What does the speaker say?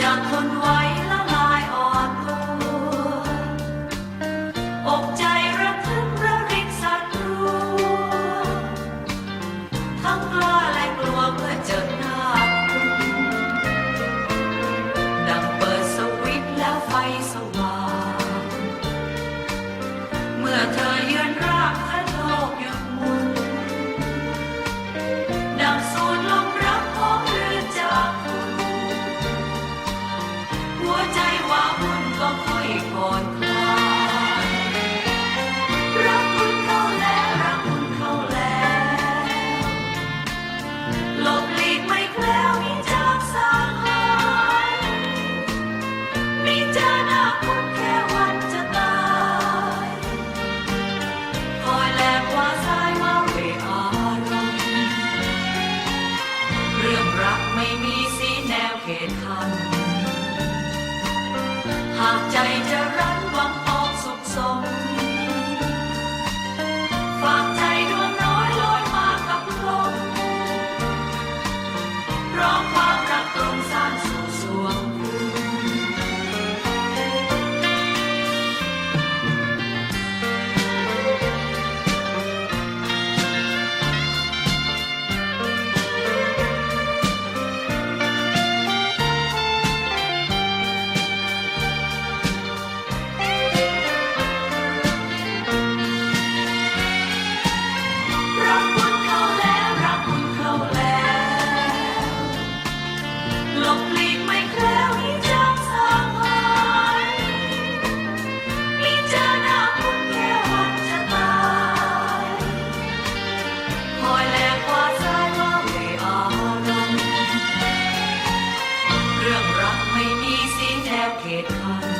จะทนไว้ละลายอ่อนตัวอกใจระทึกระริกสั่นรัวทั้งกล้าและกลัวเมื่อเจอหน้าคุณดังเปิดสวิตช์แล้วไฟสว่างเมื่อเธอ เขตคันหากใจจะรัก can't.